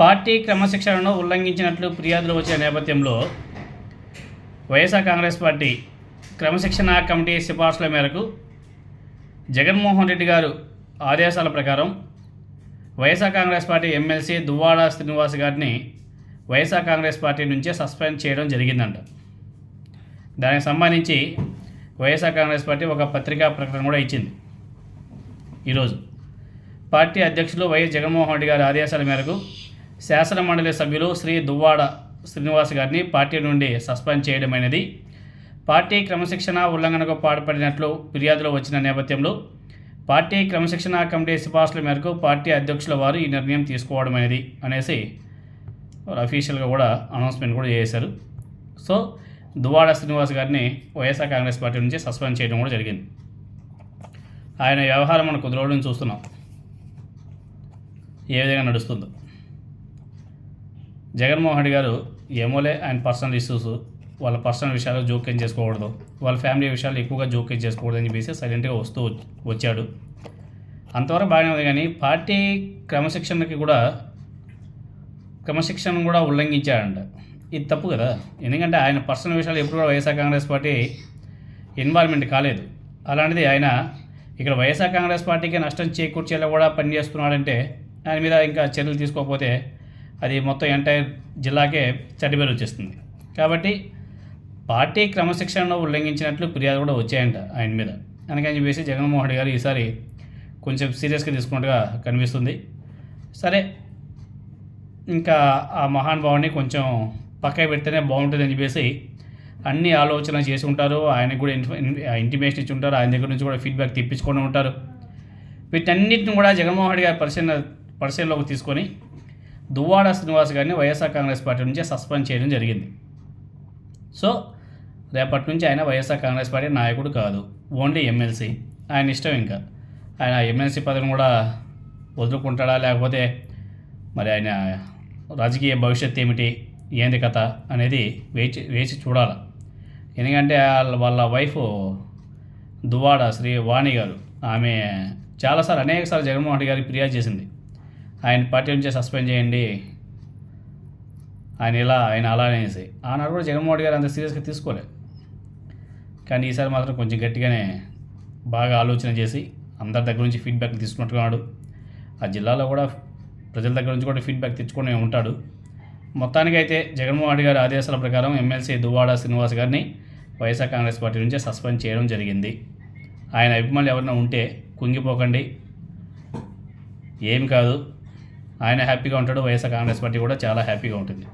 Party క్రమశిక్షణను ఉల్లంఘించినట్లు ఫిర్యాదులు వచ్చిన నేపథ్యంలో వైఎస్ఆర్ కాంగ్రెస్ పార్టీ క్రమశిక్షణ కమిటీ సిఫార్సుల మేరకు జగన్మోహన్ రెడ్డి గారు ఆదేశాల ప్రకారం YSR Congress party MLC Duvvada Srinivas గారిని వైఎస్ఆర్ కాంగ్రెస్ పార్టీ నుంచే సస్పెండ్ చేయడం జరిగిందంట. దానికి సంబంధించి వైఎస్ఆర్ కాంగ్రెస్ పార్టీ ఒక పత్రికా ప్రకటన కూడా ఇచ్చింది. ఈరోజు పార్టీ అధ్యక్షులు వైఎస్ జగన్మోహన్ రెడ్డి గారి ఆదేశాల మేరకు శాసన మండలి సభ్యులు శ్రీ దువ్వాడ శ్రీనివాస్ గారిని పార్టీ నుండి సస్పెండ్ చేయడమైనది. పార్టీ క్రమశిక్షణ ఉల్లంఘనకు పాల్పడినట్లు ఫిర్యాదులు వచ్చిన నేపథ్యంలో పార్టీ క్రమశిక్షణ కమిటీ సిఫార్సుల మేరకు పార్టీ అధ్యక్షుల వారు ఈ నిర్ణయం తీసుకోవడం అనేది అనేసి వారు అఫీషియల్గా కూడా అనౌన్స్మెంట్ కూడా చేశారు. సో దువాడ శ్రీనివాస్ గారిని వైఎస్ఆర్ కాంగ్రెస్ పార్టీ నుంచి సస్పెండ్ చేయడం కూడా జరిగింది. ఆయన వ్యవహారం మనం కొద్ది రోజుల నుంచి చూస్తున్నాం. ఏ విధంగా నడుస్తుందో. జగన్మోహన్ రెడ్డి గారు ఏమోలే ఆయన పర్సనల్ ఇష్యూస్ వాళ్ళ పర్సనల్ విషయాలు జోక్యం చేసుకోకూడదు వాళ్ళ ఫ్యామిలీ విషయాలు ఎక్కువగా జోక్యం చేసుకోకూడదు అని చెప్పేసి సైలెంట్గా వస్తూ వచ్చాడు. అంతవరకు బాగానే ఉంది కానీ పార్టీ క్రమశిక్షణకి కూడా క్రమశిక్షణను కూడా ఉల్లంఘించాడంట. ఇది తప్పు కదా? ఎందుకంటే ఆయన పర్సనల్ విషయాలు ఎప్పుడు కూడా వైఎస్ఆర్ కాంగ్రెస్ పార్టీ ఇన్వాల్వ్మెంట్ కాలేదు. అలాంటిది ఆయన ఇక్కడ వైఎస్ఆర్ కాంగ్రెస్ పార్టీకి నష్టం చేకూర్చేలా కూడా పనిచేస్తున్నాడంటే ఆయన మీద ఇంకా చర్యలు తీసుకోకపోతే అది మొత్తం ఎంటైర్ జిల్లాకే చెడ్డపేరు వచ్చేస్తుంది. కాబట్టి పార్టీ క్రమశిక్షణను ఉల్లంఘించినట్లు ఫిర్యాదు కూడా వచ్చాయంట ఆయన మీద. అందుకని చెప్పేసి జగన్మోహన్ రెడ్డి గారు ఈసారి కొంచెం సీరియస్గా తీసుకున్నట్టుగా కనిపిస్తుంది. సరే ఇంకా ఆ మహానుభావుని కొంచెం పక్కకి పెడితేనే బాగుంటుంది అని చెప్పేసి అన్ని ఆలోచన చేసి ఉంటారు ఆయనకు కూడా ఇంటిమేషన్ ఇచ్చి ఉంటారు ఆయన దగ్గర నుంచి కూడా ఫీడ్బ్యాక్ తెప్పించుకొని ఉంటారు. వీటన్నిటిని కూడా జగన్మోహన్ రెడ్డి గారి పరిశీలన పరిశీలనలోకి తీసుకొని దువ్వాడ శ్రీనివాస్ గారిని వైఎస్ఆర్ కాంగ్రెస్ పార్టీ నుంచి సస్పెండ్ చేయడం జరిగింది. సో రేపటి నుంచి ఆయన వైఎస్ఆర్ కాంగ్రెస్ పార్టీ నాయకుడు కాదు. Only MLC. ఆయన ఇష్టం ఇంకా. ఆయన ఎమ్మెల్సీ పదవిని కూడా వదులుకుంటాడా? లేకపోతే మరి ఆయన రాజకీయ భవిష్యత్ ఏమిటి? ఏంది కథ? అనేది వేచి వేచి చూడాలి. ఎందుకంటే వాళ్ళ వాళ్ళ వైఫ్ దువ్వాడ శ్రీ వాణి గారు. ఆమె చాలాసార్లు అనేకసార్లు జగన్మోహన్ రెడ్డి గారికి ఫిర్యాదు చేసింది. ఆయన పార్టీ నుంచే సస్పెండ్ చేయండి. ఆయన ఇలా ఆయన అలా అనేసి. ఆనాడు కూడా జగన్మోహన్ రెడ్డి గారు అంత సీరియస్గా తీసుకోలేదు. కానీ ఈసారి మాత్రం కొంచెం గట్టిగానే బాగా ఆలోచన చేసి అందరి దగ్గర నుంచి ఫీడ్బ్యాక్ తీసుకుంటున్నాడు ఆ జిల్లాలో కూడా ప్రజల దగ్గర నుంచి కూడా ఫీడ్బ్యాక్ తెచ్చుకొని ఉంటాడు. మొత్తానికైతే జగన్మోహన్ రెడ్డి గారి ఆదేశాల ప్రకారం ఎమ్మెల్సీ దువ్వాడ శ్రీనివాస్ గారిని వైఎస్ఆర్ కాంగ్రెస్ పార్టీ నుంచే సస్పెండ్ చేయడం జరిగింది. ఆయన అభిమానులు ఎవరైనా ఉంటే కుంగిపోకండి. ఏం కాదు. ఆయన హ్యాపీగా ఉంటాడు వైఎస్ఆర్ కాంగ్రెస్ పార్టీ కూడా చాలా హ్యాపీగా ఉంటుంది.